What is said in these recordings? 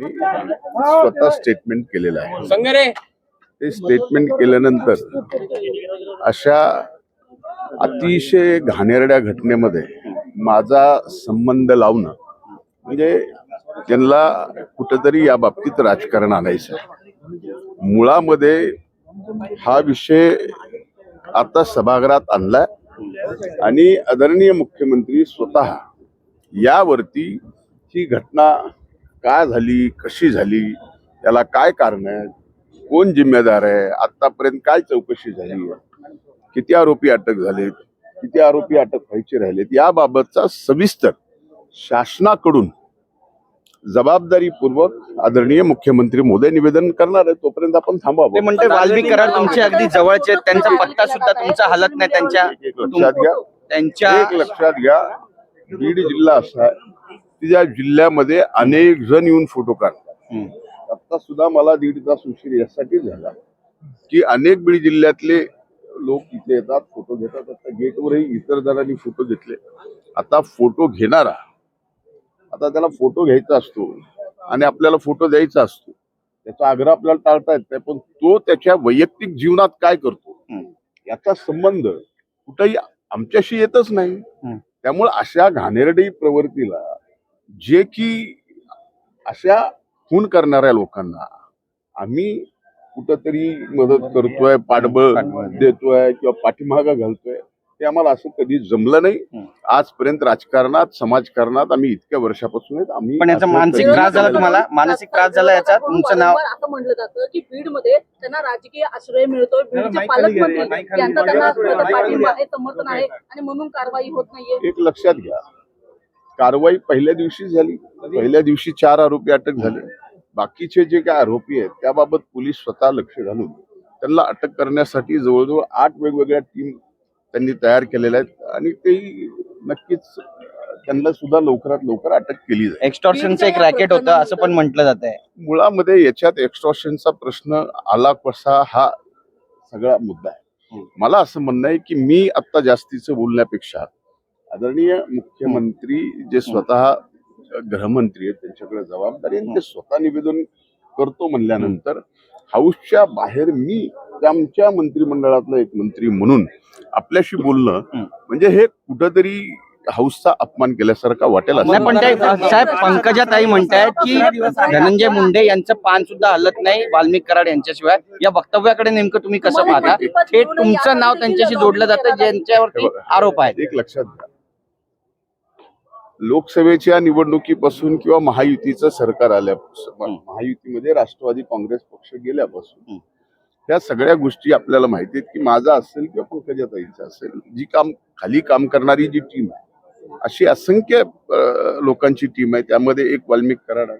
स्वतः स्टेटमेंट केलेलं आहे. ते स्टेटमेंट केल्यानंतर अशा अतिशय घाणेरड्या घटनेमध्ये माझा संबंध लावणं म्हणजे त्यांना कुठंतरी या बाबतीत राजकारण आणायचं. मुळामध्ये हा विषय आता सभागृहात आणलाय आणि आदरणीय मुख्यमंत्री स्वतः यावरती ही घटना का झाली कशी झाली त्याला काय कारण आहे कोण जिम्मेदार आहे आतापर्यंत काय चौकशी झाली किती आरोपी अटक झालेत किती आरोपी अटक व्हायचे राहिलेत याबाबतचा सविस्तर शासनाकडून जबाबदारीपूर्वक आदरणीय मुख्यमंत्री मोदी निवेदन करणार आहे तोपर्यंत आपण थांबावं म्हणते कराड तुमचे अगदी जवळचे आहेत. त्यांचा पत्ता सुद्धा तुमचा हलत नाही त्यांच्या लक्षात घ्या. त्यांच्या एक लक्षात घ्या. बीड जिल्हा असा आहे. ज्या जिल्ह्यामध्ये अनेक जण येऊन फोटो काढतात. आता सुद्धा मला दीड तास उशीर यासाठी झाला. की अनेक बीड जिल्ह्यातले लोक इथे येतात फोटो घेतात आता गेटवरही इतर जणांनी फोटो घेतले. आता फोटो घेणारा आता त्याला फोटो घ्यायचा असतो आणि आपल्याला फोटो द्यायचा असतो त्याचा आग्रह आपल्याला टाळता येत नाही पण तो त्याच्या वैयक्तिक जीवनात काय करतो याचा संबंध कुठेही आमच्याशी येतच नाही. त्यामुळे अशा घाणेरडी प्रवृत्तीला जे की अशा खून करणाऱ्या लोकांना आम्ही कुठंतरी मदत करतोय पाठबळ देतोय किंवा पाठीमागा घालतोय ते आम्हाला असं कधी जमलं नाही. आजपर्यंत राजकारणात समाजकारणात आम्ही इतक्या वर्षापासून आहेत आम्ही पण याचा मानसिक त्रास झाला तुम्हाला? मानसिक त्रास झाला याचा? तुमचं नाव? असं म्हटलं जातं की बीडमध्ये त्यांना राजकीय आश्रय मिळतोय. बीडचे पालकमंत्री यांचा. त्यांना पाठिंबा. आहे समर्थन आहे आणि म्हणून कारवाई होत नाहीये. एक लक्षात घ्या. कारवाई पहिल्या दिवशी झाली. पहिल्या दिवशी चार आरोपी अटक झाले. बाकीचे जे काय आरोपी आहेत त्याबाबत पोलीस स्वतः लक्ष घालून त्यांना अटक करण्यासाठी जवळजवळ आठ वेगवेगळ्या टीम त्यांनी तयार केलेल्या आहेत आणि ते नक्कीच त्यांना सुद्धा लवकरात लवकर अटक केली जाईल. एक्स्टॉर्शनचं एक रॅकेट होतं असं पण म्हटलं जात आहे. मुळामध्ये याच्यात एक्स्ट्रॉशनचा प्रश्न आला कसा हा सगळा मुद्दा आहे. मला असं म्हणणं आहे की मी आता जास्तीचं बोलण्यापेक्षा आदरणीय मुख्यमंत्री जे स्वतः गृहमंत्री आहेत त्यांच्याकडे जबाबदारी आहे आणि ते स्वतः निवेदन करतो म्हणल्यानंतर हाऊसच्या बाहेर मी आमच्या मंत्रिमंडळातला एक मंत्री म्हणून आपल्याशी बोलणं म्हणजे हे कुठंतरी हाऊसचा अपमान केल्यासारखा वाटेल असं नाही पण साहेब पंकजा ताई म्हणतायत की धनंजय मुंडे यांचं पान सुद्धा हलत नाही वाल्मिक कराड यांच्याशिवाय. या वक्तव्याकडे नेमकं तुम्ही कसं पाहता? थेट तुमचं नाव त्यांच्याशी जोडलं जातं ज्यांच्यावरती आरोप आहेत. एक लक्षात घ्या. लोकसभेच्या निवडणुकीपासून किंवा महायुतीचं सरकार आल्यापासून महायुतीमध्ये राष्ट्रवादी काँग्रेस पक्ष गेल्यापासून या सगळ्या गोष्टी आपल्याला माहिती आहेत की माझा असेल किंवा पंकजाताईंचा असेल जी काम खाली काम करणारी जी टीम आहे अशी असंख्य लोकांची टीम आहे. त्यामध्ये एक वाल्मिक कराड आहे.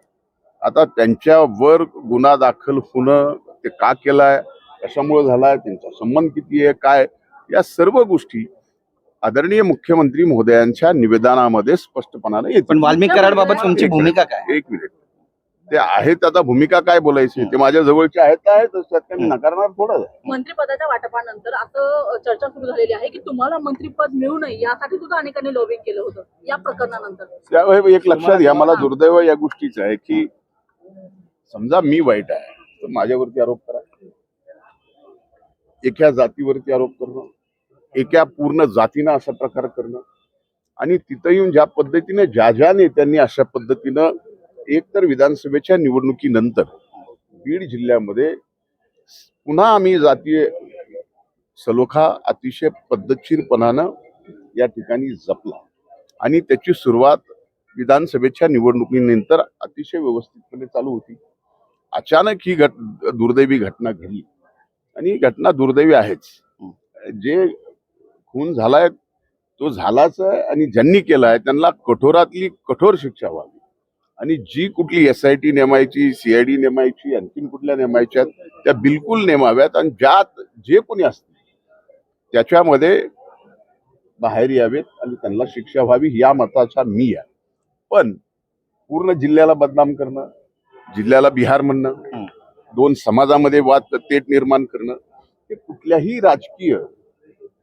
आता त्यांच्यावर गुन्हा दाखल होणं ते का केलाय कशामुळे झालाय त्यांचा संबंध किती आहे काय या सर्व गोष्टी आदरणीय मुख्यमंत्री महोदयांच्या निवेदनामध्ये स्पष्टपणाने येतील पण वाल्मिक कराड बाबत तुमची भूमिका काय? एक मिनिट. ते आहेत आता भूमिका काय बोलायची? ते माझ्या जवळचे आहेत त्यात मी नकारणार थोडं मंत्रिपदाच्या वाटपानंतर असं चर्चा सुरू झालेली आहे की तुम्हाला मंत्रिपद मिळू नये यासाठी सुद्धा अनेकांनी लॉबिंग केलं होतं. या प्रकरणानंतर. त्यावेळी एक लक्षात घ्या मला दुर्दैव या गोष्टीचं आहे की समजा मी वाईट आहे तर माझ्यावरती आरोप करा. एका जातीवरती आरोप करणं. एका पूर्ण जातीनं असा प्रकार करणं. आणि तिथं येऊन ज्या पद्धतीने ज्या ज्या नेत्यांनी अशा पद्धतीनं एकतर विधानसभेच्या निवडणुकीनंतर बीड जिल्ह्यामध्ये पुन्हा आम्ही जातीय सलोखा अतिशय पद्धतशीरपणानं या ठिकाणी जपला. आणि त्याची सुरुवात विधानसभेच्या निवडणुकीनंतर अतिशय व्यवस्थितपणे चालू होती. अचानक ही घट दुर्दैवी घटना घडली. आणि घटना दुर्दैवी आहेच. जे खून झालाय तो झालाच आहे आणि ज्यांनी केलाय त्यांना कठोरातली कठोर शिक्षा व्हावी. आणि जी कुठली एस आय टी नेमायची सीआयडी नेमायची आणखीन कुठल्या नेमायच्या त्या बिलकुल नेमाव्यात आणि ज्यात जे कोणी असतील त्याच्यामध्ये बाहेर यावेत आणि त्यांना शिक्षा व्हावी या मताचा मी आहे. पण पूर्ण जिल्ह्याला बदनाम करणं जिल्ह्याला बिहार म्हणणं दोन समाजामध्ये वाद तेट निर्माण करणं हे कुठल्याही राजकीय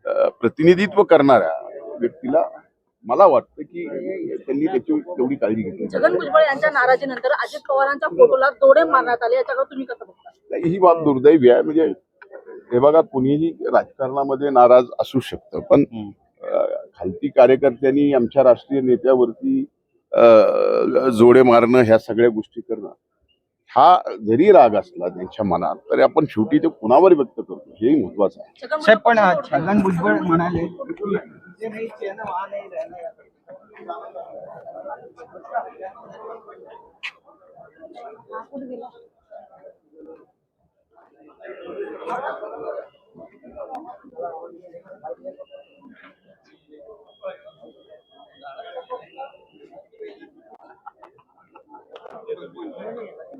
प्रतिनिधित्व करणाऱ्या व्यक्तीला मला वाटतं की त्यांनी त्याची तेवढी काळजी घेतली छगन भुजबळ यांच्या नाराजीनंतर अजित पवारांच्या फोटोला दोडे मारण्यात आले. याच्याकडे तुम्ही कसं बघता? नाही, ही बाब दुर्दैवी आहे. म्हणजे हे बघा कुणीही राजकारणामध्ये नाराज असू शकतं पण खालती कार्यकर्त्यांनी आमच्या राष्ट्रीय नेत्यावरती अं, जोडे मारणं ह्या सगळ्या गोष्टी करणं हा जरी राग असला त्यांच्या मनात तरी आपण शेवटी ते कुणावर व्यक्त करतो हेही महत्वाचं आहे. छगन साहेब पण छगन भुजबळ म्हणाले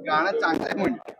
गाणं चांगलं आहे म्हणजे